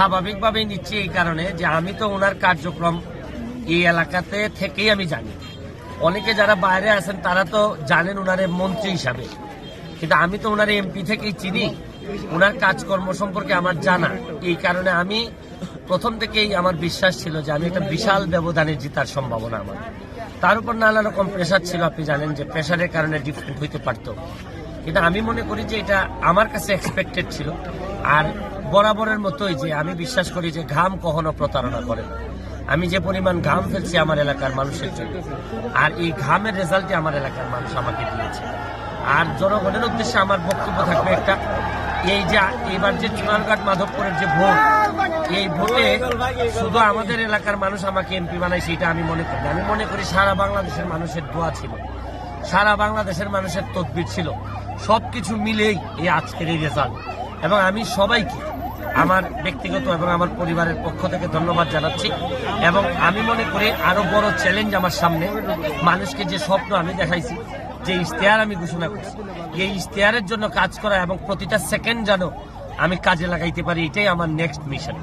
স্বাভাবিকভাবেই নিচ্ছি এই কারণে যে আমি তো ওনার কার্যক্রম এই এলাকাতে থেকেই আমি জানি। অনেকে যারা বাইরে আছেন, তারা তো জানেন ওনারে মন্ত্রী হিসাবে। কিন্তু আমি তো ওনার এমপি থেকেই চিনি। ওনার কাজকর্ম সম্পর্কে আমার জানা। এই কারণে আমি প্রথম থেকেই আমার বিশ্বাস ছিল যে আমি একটা বিশাল ব্যবধানে জিতার সম্ভাবনা আমার। তার উপর নানা রকম প্রেশার ছিল, আপনি জানেন যে প্রেশারের কারণে ডিফারেন্ট হইতে পারতো। কিন্তু আমি মনে করি যে এটা আমার কাছে এক্সপেক্টেড ছিল। আর বরাবরের মতোই যে আমি বিশ্বাস করি যে ঘাম কখনো প্রতারণা করে না। আমি যে পরিমাণ ঘাম ফেলছি আমার এলাকার মানুষের জন্য। আর এই ঘামের রেজাল্টই আমার এলাকার মানুষ আমাকে দিয়েছে। আর জনগণের উদ্দেশ্যে আমার বক্তব্য থাকবে একটা, এই যে এবার যে চুনারঘাট মাধবপুরের যে ভোট, এই ভোটে শুধু আমাদের এলাকার মানুষ আমাকে এমপি বানায় সেটা আমি মনে করি আমি মনে করি সারা বাংলাদেশের মানুষের দোয়া ছিল। সারা বাংলাদেশের মানুষের তদবির ছিল। সব কিছু মিলেই এই আজকের এই রেজাল্ট এবং আমি সবাইকে আমার ব্যক্তিগত এবং আমার পরিবারের পক্ষ থেকে ধন্যবাদ জানাচ্ছি। এবং আমি মনে করি আরও বড় চ্যালেঞ্জ আমার সামনে। মানুষকে যে স্বপ্ন আমি দেখাইছি, যে ইশতেহার আমি ঘোষণা করছি, এই ইশতেহারের জন্য কাজ করা এবং প্রতিটা সেকেন্ড যেন আমি কাজে লাগাইতে পারি, এটাই আমার নেক্সট মিশন